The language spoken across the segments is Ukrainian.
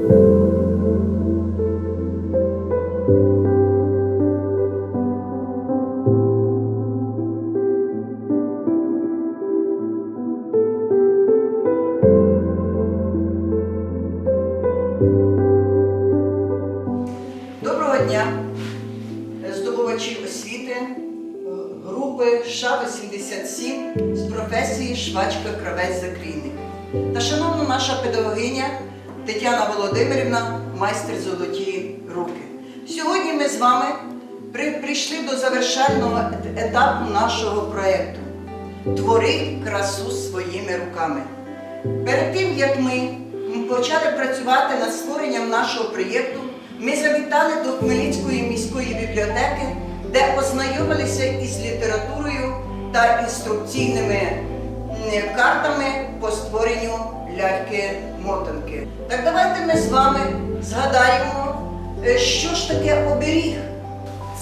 Доброго дня, здобувачі освіти е, групи ША-87 з професії швачка кравець закрійник. Та шановна наша педагогиня Тетяна Володимирівна, майстер золоті руки. Сьогодні ми з вами при- прийшли до завершального етапу нашого проєкту Твори красу своїми руками. Перед тим, як ми почали працювати над створенням нашого проєкту, ми завітали до Хмельницької міської бібліотеки, де ознайомилися із літературою та інструкційними картами по створенню ляльки-мотанки. Так давайте ми з вами згадаємо, е, що ж таке оберіг.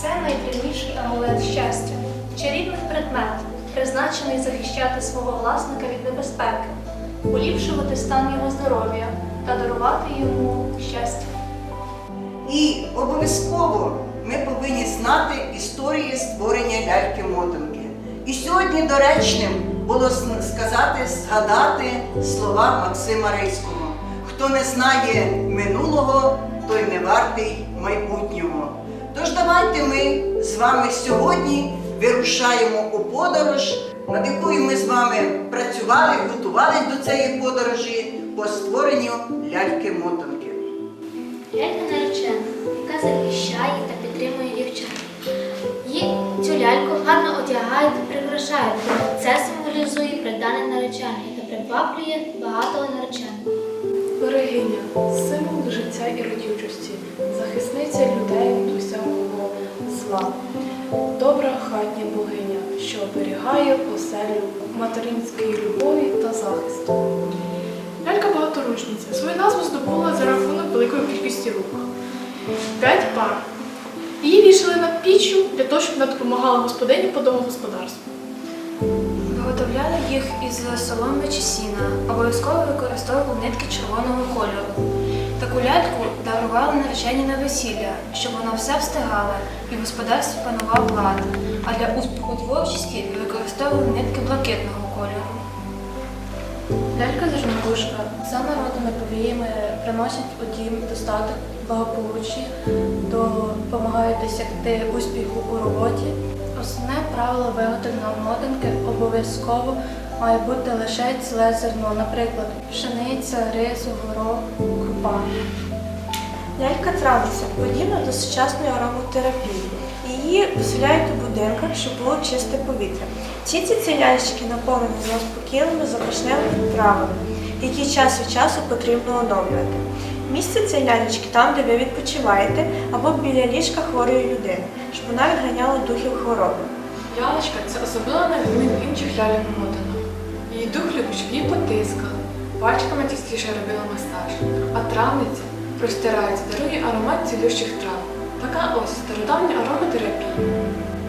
Це найвірніший амулет щастя, чарівний предмет, призначений захищати свого власника від небезпеки, поліпшувати стан його здоров'я та дарувати йому щастя. І обов'язково ми повинні знати історії створення ляльки-мотанки. І сьогодні доречним було сказати, згадати слова Максима Рильського. Хто не знає минулого, той не вартий майбутнього. Тож давайте ми з вами сьогодні вирушаємо у подорож, над якою ми з вами працювали, готувалися до цієї подорожі по створенню ляльки-мотанки. Лялька наречена, яка захищає та підтримує дівчат. Її цю ляльку гарно одягають та прикрашають. Це символізує придане наречений та приваблює багатого нареченого. Берегиня символ життя і родючості, захисниця людей від усякого зла, добра хатня богиня, що оберігає оселю материнської любові та захисту. Лялька багаторучниця. Свою назву здобула за рахунок великої кількості рук. П'ять пар. Її вішали над піччю для того, щоб вона допомагала господині по домогосподарству. Виготовляли їх із соломи чи сіна, обов'язково використовували нитки червоного кольору. Таку ляльку дарували наречені на весілля, щоб вона все встигала і в господарстві панував лад, а для успіху творчості використовували нитки блакитного кольору. Лялька зажмакушка за народними повіями приносять у дім достаток, благополуччя, допомагають досягти успіху у роботі. Основне правило виготовлення мотанки обов'язково має бути лише ціле зерно, наприклад, пшениця, рис, горох, крупа. Лялька травниця подібна до сучасної ароматерапії. Її доселяють у будинках, щоб було чисте повітря. Всі ці ці ляльчики наповнені заспокійливими запашними травами, які час від часу потрібно оновлювати. Місце лялечки там, де ви відпочиваєте, або біля ліжка хворої людини, щоб вона відганяла духів хвороби. Лялечка це особлива на відміну інших ляльок мотана. Її дух любить, її потискали, пальчиками частіше робила масаж, а травниця простирається, дарує аромат цілющих трав. Така ось стародавня ароматерапія.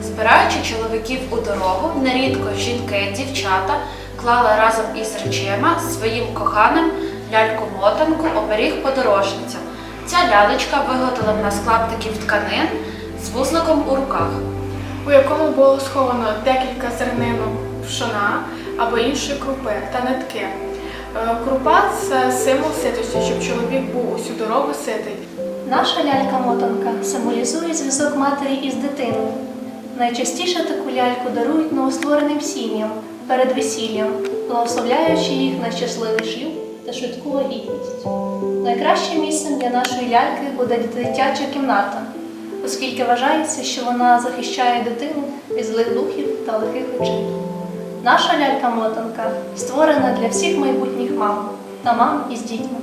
Збираючи чоловіків у дорогу, нерідко жінки, дівчата клали разом із речима своїм коханим ляльку-мотанку оберіг подорожниця. Ця лялечка виготовлена з клаптиків тканин з вузликом у руках. у якому було сховано декілька зернинок пшона або іншої крупи та нитки. Е, Крупа це символ ситості, щоб чоловік був усю дорогу ситий. Наша лялька-мотанка символізує зв'язок матері із дитиною. Найчастіше таку ляльку дарують новоствореним сім'ям перед весіллям, благословляючи їх на щасливий шлюб та швидку вагітність. Найкращим місцем для нашої ляльки буде дитяча кімната, оскільки вважається, що вона захищає дитину від злих духів та лихих очей. Наша лялька-мотанка створена для всіх майбутніх мам та мам із дітьми.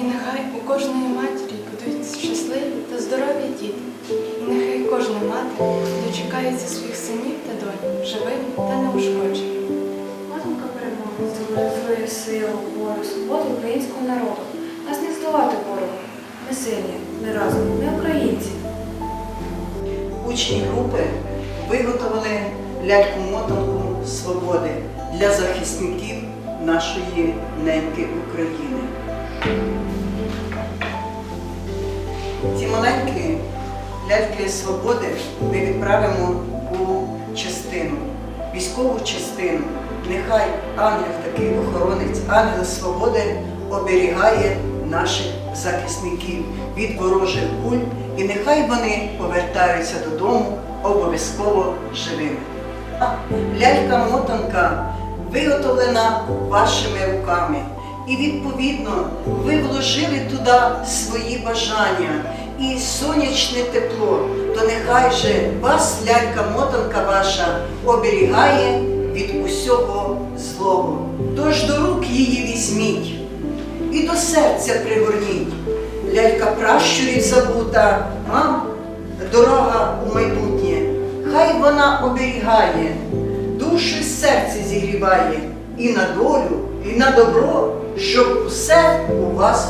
І нехай у кожної матері будуть щасливі та здорові діти. І нехай кожна мати дочекається своїх синів та донь, живими та неушкодженими. Перемоги силу, волю, свободу українського народу. Нас не здолати ворогу. Ми сильні, ми разом, ми українці. Учні групи виготовили ляльку-мотанку свободи для захисників нашої неньки України. Ці маленькі ляльки свободи ми відправимо у частину, військову частину. Нехай ангел, такий охоронець, ангел свободи оберігає наших захисників від ворожих куль, і нехай вони повертаються додому обов'язково живими. Лялька-мотанка виготовлена вашими руками. І відповідно ви вложили туди свої бажання і сонячне тепло, то нехай же вас лялька-мотанка ваша оберігає від усього злого. Тож до рук її візьміть і до серця пригорніть. Лялька пращурів забута, вам дорога у майбутнє. Хай вона оберігає, душу і серце зігріває і на долю, і на добро, щоб усе у вас